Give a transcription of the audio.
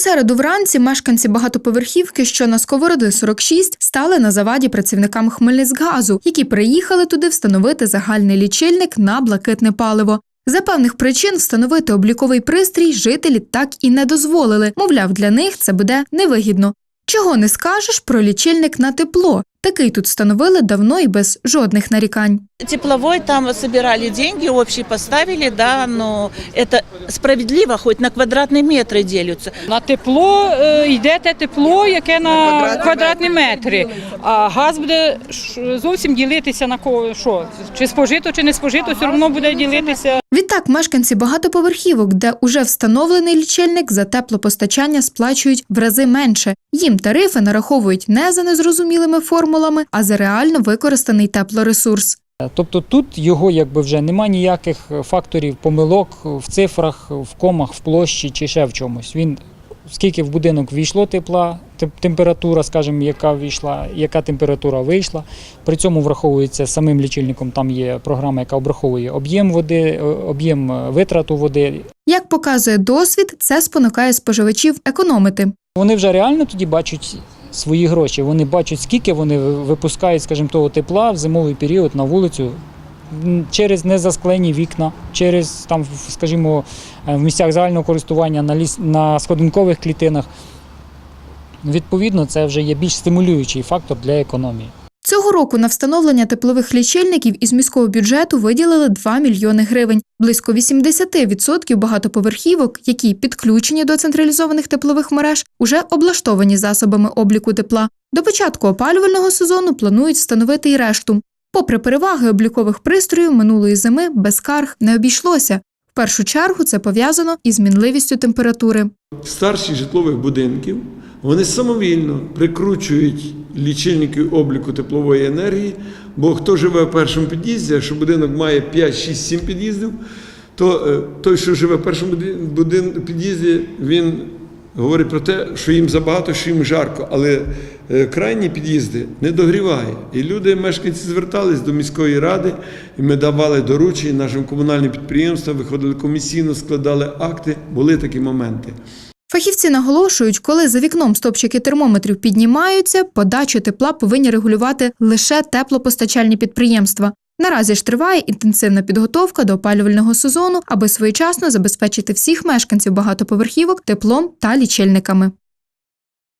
середу вранці мешканці багатоповерхівки, що на Сковороди 46, стали на заваді працівникам Хмельницькгазу, які приїхали туди встановити загальний лічильник на блакитне паливо. За певних причин встановити обліковий пристрій жителі так і не дозволили. Мовляв, для них це буде невигідно. Чого не скажеш про лічильник на тепло? Такий тут встановили давно і без жодних нарікань. Тепловой там собирали деньги, общие поставили, да, но это справедливо, хоть на квадратные метры делятся. На тепло е, йде те тепло, яке на квадратні метри. А газ буде ш- зовсім ділитися на кого що? Чи спожито, чи не спожито, все одно буде ділитися. Відтак, мешканці багатоповерхівок, де уже встановлений лічильник за теплопостачання сплачують в рази менше. Їм тарифи нараховують не за незрозумілими формулами, а за реально використаний теплоресурс. Тобто тут його якби вже нема ніяких факторів помилок в цифрах, в комах, в площі чи ще в чомусь. Він скільки в будинок війшло тепла, температура, скажімо, яка війшла, яка температура вийшла. При цьому враховується самим лічильником. Там є програма, яка обраховує об'єм води, е, об'єм е, витрату води. Як показує досвід, це спонукає споживачів економити. Вони вже реально тоді бачать свої гроші. Вони бачать, скільки вони випускають, скажімо, того тепла в зимовий період на вулицю через незасклені вікна, через там, скажімо, е, в місцях загального користування на ліс на сходинкових клітинах. Відповідно, це вже є більш стимулюючий фактор для економії. Цього року на встановлення теплових лічильників із міського бюджету виділили 2 мільйони гривень. Близько 80% багатоповерхівок, які підключені до централізованих теплових мереж, уже облаштовані засобами обліку тепла. До початку опалювального сезону планують встановити й решту. Попри переваги облікових пристроїв минулої зими без скарг не обійшлося. В першу чергу це пов'язано із мінливістю температури. старших житлових будинків вони самовільно прикручують лічильники обліку теплової енергії, бо хто живе в першому під'їзді, якщо будинок має 5, 6, 7 під'їздів, то е, той, що живе в першому під'їзді, він говорить про те, що їм забагато, що їм жарко, але е, крайні під'їзди не догріває. І люди, мешканці, звертались до міської ради, і ми давали доручення нашим комунальним підприємствам, виходили комісійно, складали акти. Були такі моменти. Фахівці наголошують, коли за вікном стопчики термометрів піднімаються, подачу тепла повинні регулювати лише теплопостачальні підприємства. Наразі ж триває інтенсивна підготовка до опалювального сезону, аби своєчасно забезпечити всіх мешканців багатоповерхівок теплом та лічильниками.